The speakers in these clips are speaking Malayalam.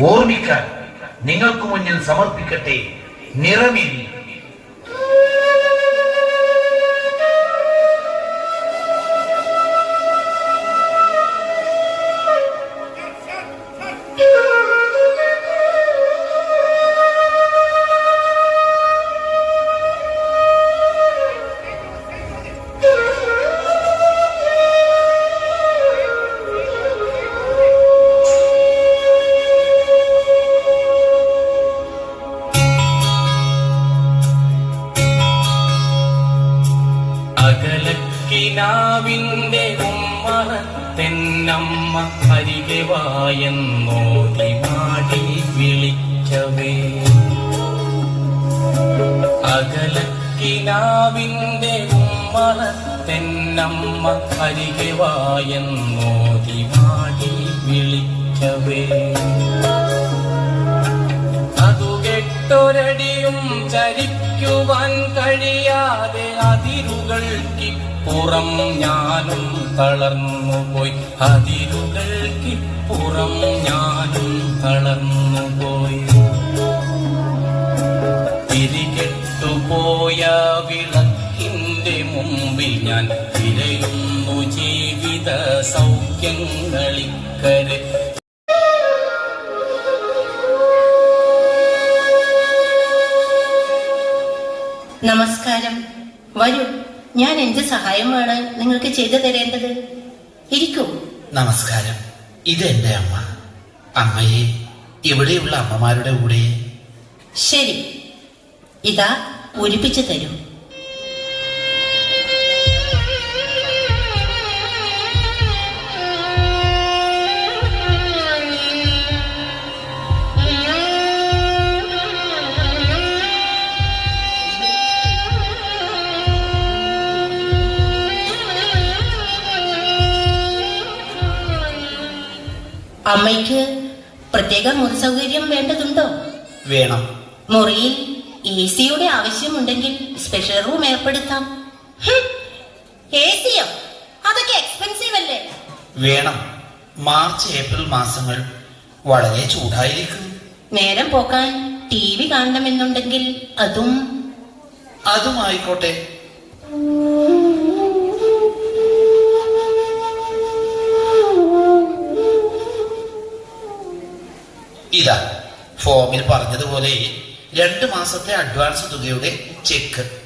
ഓർമ്മിക്കാൻ നിങ്ങൾക്ക് മുന്നിൽ സമർപ്പിക്കട്ടെ. നിറമിരി അകലക്കിനാവിന്റെ ഉമ്മറത്തെന്നമ്മ അരികെ വായെന്നോതി മാടി വിളിച്ചവേ. അകലക്കിനാവിന്റെ ഉമ്മറത്തെന്നമ്മ അരികെ വായെന്നോതി മാടി വിളിച്ചവേ. അതു കെട്ടൊരടിയും ചരിക്കുവാൻ അതിരുകൾക്കിപ്പുറം ഞാനും തളർന്നുപോയി അതിരുകൾക്കിപ്പുറം ഞാനും തളർന്നുപോയി തിരികെട്ടുപോയ വിളക്കിന്റെ മുമ്പിൽ ഞാൻ തിരയുന്നു ജീവിത സൗഖ്യങ്ങളിക്കരെ. വരൂ ഞാൻ എന്ത് സഹായമാണ് നിങ്ങൾക്ക് ചെയ്തു തരേണ്ടത്. ഇരിക്കും. നമസ്കാരം. ഇത് എന്റെ അമ്മ. അമ്മയെ ഇവിടെയുള്ള അമ്മമാരുടെ കൂടെ. ശരി. ഇതാ ഒരുപ്പിച്ചു തരൂ. അമ്മയ്ക്ക് പ്രത്യേക മുറി സൗകര്യം വേണ്ടതുണ്ടോ? വേണം. മുറിയിൽ എ സിയുടെ ആവശ്യമുണ്ടെങ്കിൽ സ്പെഷ്യൽ റൂം ഏർപ്പെടുത്താം. എ സിയോ? അതൊക്കെ എക്സ്പെൻസീവ് അല്ലേ? വേണം. മാർച്ച് ഏപ്രിൽ മാസങ്ങൾ വളരെ ചൂടായിരിക്കും. നേരം പോക്കാൻ ടി വി കാണണമെന്നുണ്ടെങ്കിൽ അതും അതും ഇതാ ഫോമിൽ പറഞ്ഞതുപോലെ രണ്ട് മാസത്തെ അഡ്വാൻസ് തുകയുടെ ചെക്ക്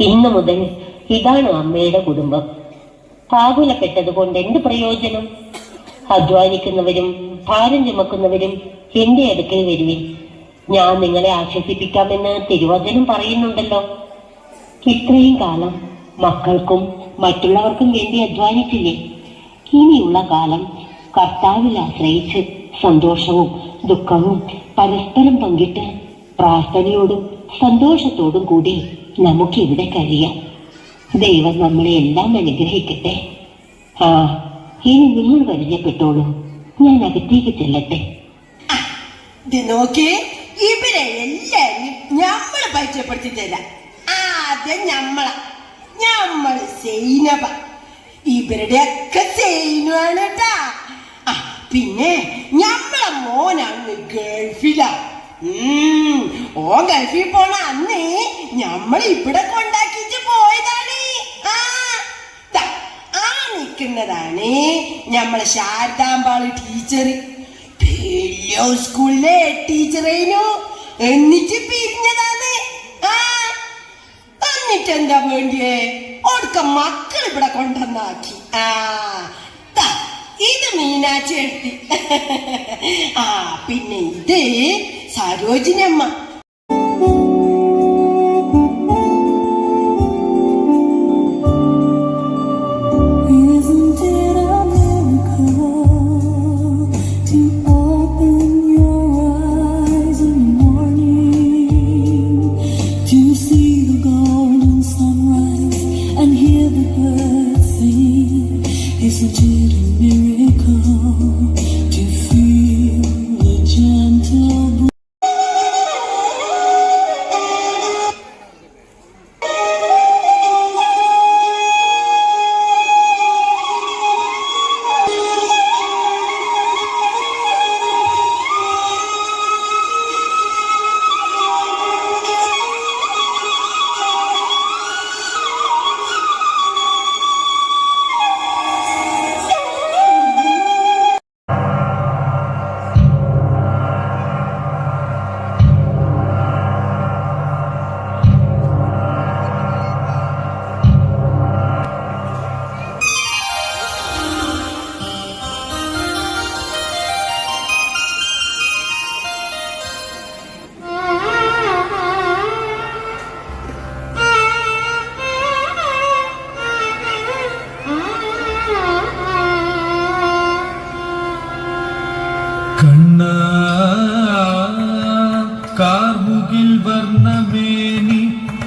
ഇന്നു മുതൽ ഇതാണ് അമ്മയുടെ കുടുംബം. ആകുലപ്പെട്ടത് കൊണ്ട് എന്ത് പ്രയോജനം? അധ്വാനിക്കുന്നവരും ഭാരം ചുമക്കുന്നവരും എന്റെ അടുക്കൽ വരുവിൻ. ഞാൻ നിങ്ങളെ ആശ്വസിപ്പിക്കാമെന്ന് തിരുവചനം പറയുന്നുണ്ടല്ലോ. ഇത്രയും കാലം മക്കൾക്കും മറ്റുള്ളവർക്കും വേണ്ടി അധ്വാനിച്ചില്ലേ? ഇനിയുള്ള കാലം കർത്താവിൽ ആശ്രയിച്ച് സന്തോഷവും ദുഃഖവും പരസ്പരം പങ്കിട്ട് പ്രാർത്ഥനയോടും സന്തോഷത്തോടും കൂടി നമുക്കിവിടെ കഴിയാം. ദൈവം നമ്മളെ എല്ലാം അനുഗ്രഹിക്കട്ടെ. ആ ഇനി നിങ്ങൾ പരിചയപ്പെട്ടോളൂ. ഞാൻ അകത്തേക്ക് ചെല്ലട്ടെ. ഇവരെ എല്ലാരും ഞമ്മൾ പരിചയപ്പെടുത്തി തരാം. ആദ്യം ഞമ്മള ഞമ്മൾ സൈനബ. ഇവരുടെ ഒക്കെ സൈനുവാണ് കേട്ടാ പിന്നെ ഞമ്മളെ മോനാണ് ഗൾഫിലാ. ഓൻ ഗൾഫിൽ പോണ അന്ന് നമ്മൾ ഇവിടെ കൊണ്ടാക്കിട്ട് പോയതാണ്. ആ നിൽക്കുന്നതാണ് നമ്മളെ ശാരദാമ്പാൾ ടീച്ചർ വലിയ സ്കൂളിലെ ടീച്ചറേനു എന്നിട്ട് പിരിഞ്ഞതാണ്. ആ എന്നിട്ട് എന്താ വേണ്ടിയേ? ഓടുക്ക മക്കൾ ഇവിടെ കൊണ്ടുവന്നാക്കി. ആ ഇത് മീനാച്ചി എടുത്തി. ആ പിന്നെ ഇത് സരോജിനമ്മ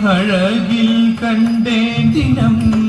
அழகில் கண்டே தினம்.